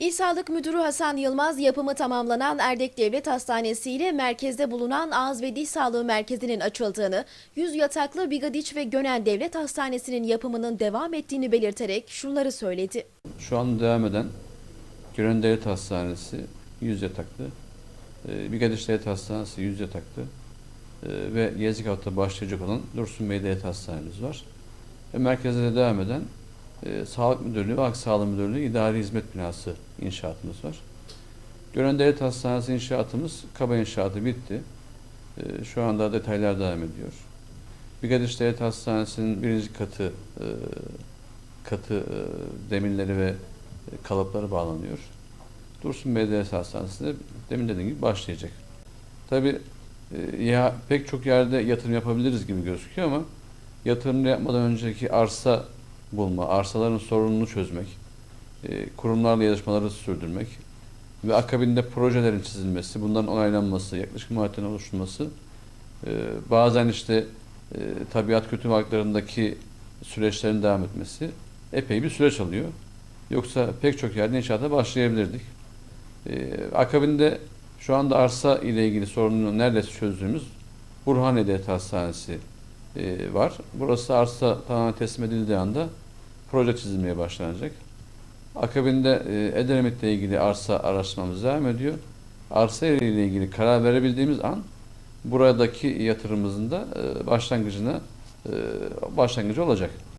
İl Sağlık Müdürü Hasan Yılmaz yapımı tamamlanan Erdek Devlet Hastanesi ile merkezde bulunan Ağız ve Diş Sağlığı Merkezi'nin açıldığını, 100 yataklı Bigadiç ve Gönen Devlet Hastanesi'nin yapımının devam ettiğini belirterek şunları söyledi. Şu an devam eden Gören Devlet Hastanesi 100 yataklı, e, Bigadiş Devlet Hastanesi 100 yataklı e, ve Gezikavut'ta başlayacak olan Dursun Bey Devlet Hastanemiz var. Ve merkezde de devam eden e, Sağlık Müdürlüğü ve Halk Müdürlüğü İdari Hizmet Binası inşaatımız var. Gören Devlet Hastanesi inşaatımız, kaba inşaatı bitti. E, şu anda detaylar devam ediyor. Bigadiş Devlet Hastanesi'nin birinci katı e, katı e, demirleri ve e, kalıpları bağlanıyor. Dursun Belediyesi Hastanesi'nde demin dediğim gibi başlayacak. Tabi ya pek çok yerde yatırım yapabiliriz gibi gözüküyor ama yatırım yapmadan önceki arsa bulma, arsaların sorununu çözmek, e, kurumlarla yazışmaları sürdürmek ve akabinde projelerin çizilmesi, bunların onaylanması, yaklaşık maliyetlerin oluşturulması, e, bazen işte e, tabiat kötü varlıklarındaki süreçlerin devam etmesi epey bir süreç alıyor. Yoksa pek çok yerde inşaata başlayabilirdik. Akabinde şu anda arsa ile ilgili sorununu neredeyse çözdüğümüz Burhaniye Devlet Hastanesi e, var. Burası arsa tamamen teslim edildiği anda proje çizilmeye başlanacak. Akabinde e, Edremit'le ilgili arsa araştırmamız devam ediyor. Arsa ile ilgili karar verebildiğimiz an buradaki yatırımımızın da e, başlangıcına e, başlangıcı olacak.